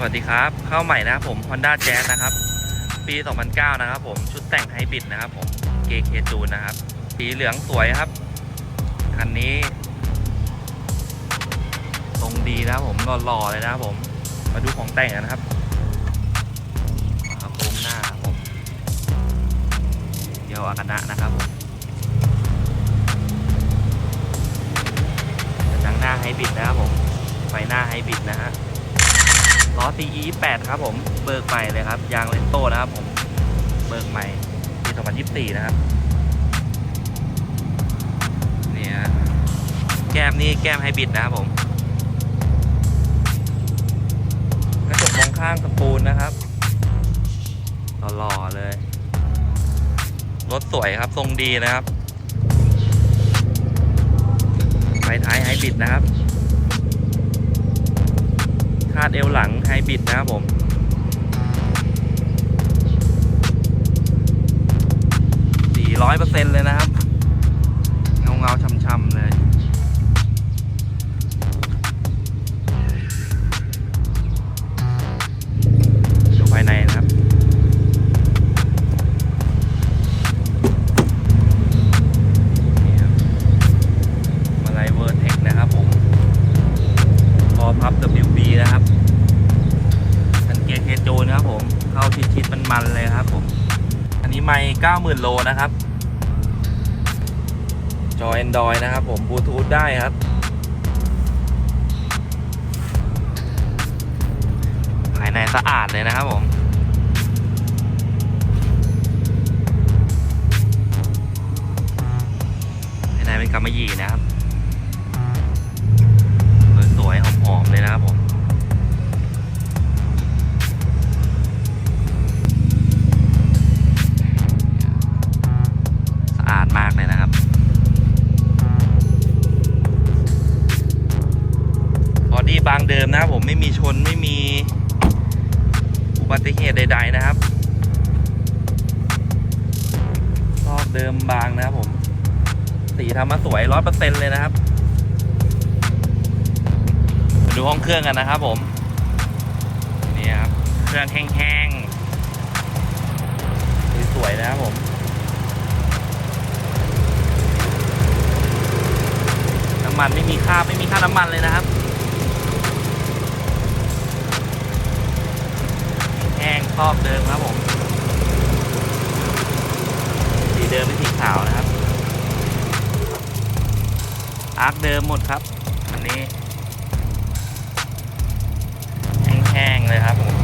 สวัสดีครับ เข้าใหม่นะครับผม Honda Jazz นะครับ ปี 2009 นะครับผม ชุดแต่งไฮบริดนะครับผม KK จูนนะครับ สีเหลืองสวยครับ คันนี้ ตรงดีนะครับผมหล่อๆเลยนะครับผม มาดูของแต่งกันนะครับฝาโครงหน้าครับผมเดียวอากานะนะครับผมกระจังหน้าไฮบริดนะครับผม ไฟหน้าไฮบริดนะฮะ ล้อ CE 8ครับผม เบิกใหม่เลยครับ ยางเลนโต้นะครับผม เบิกใหม่ปี2024 นะครับ นี่ฮะ แก้มนี่แก้มไฮบริดนะครับผม กระจกมองข้างสปูนนะครับหล่อๆเลย รถสวยครับ ทรงดีนะครับ ไฟท้ายไฮบริดนะครับาดเอวหลังไฮบริดนะครับผม400%เลยนะครับ เงาเงาๆช่ำๆเลยดูภายในนะครับมาลายเวอร์เทคนะครับผม พอพับ WB นเกียร์เคนะครับผม เข้าชิดๆมันๆเลยครับผม อันนี้ไม่90,000โลนะครับ จอ Android นะครับผมบลูทูธได้ครับ ภายในสะอาดเลยนะครับผมภายในเป็นกำมะหยี่นะครับ บางเดิมนะครับผมไม่มีชนไม่มีอุบัติเหตุใด ๆ นะครับรอบเดิมบางนะครับผม สีทำมาสวยร้อยเปอร์เซ็นต์เลยนะครับมาดูห้องเครื่องกันนะครับผมนี่ครับเครื่องแห้งๆสวยๆนะครับผมน้ำมันไม่มีค่าบไม่มีค่าน้ำมันเลยนะครับ แห้ง ครอบเดิมครับผมสีเดิมเป็นสีขาวนะครับ อาร์คเดิมหมดครับ อันนี้แห้งๆเลยครับผม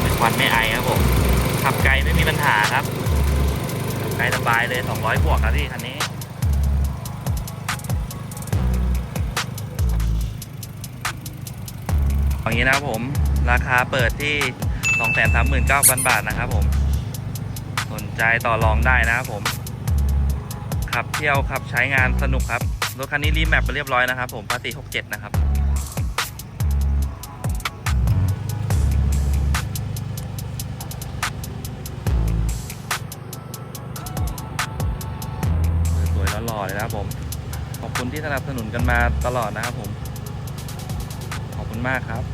ไม่ควันไม่ไอครับผมขับไกลไม่มีปัญหาครับขับไกลสบายเลย 200 บวกครับพี่คันนี้ อย่างนี้นะครับผมราคาเปิดที่ 239,000 บาทนะครับผม สนใจต่อรองได้นะครับผม ขับเที่ยวขับใช้งานสนุกครับ รถคันนี้รีแมปไปเรียบร้อยนะครับผมภาษี67 นะครับสวยๆหล่อๆเลยนะครับผม ขอบคุณที่สนับสนุนกันมาตลอดนะครับผม ขอบคุณมากครับ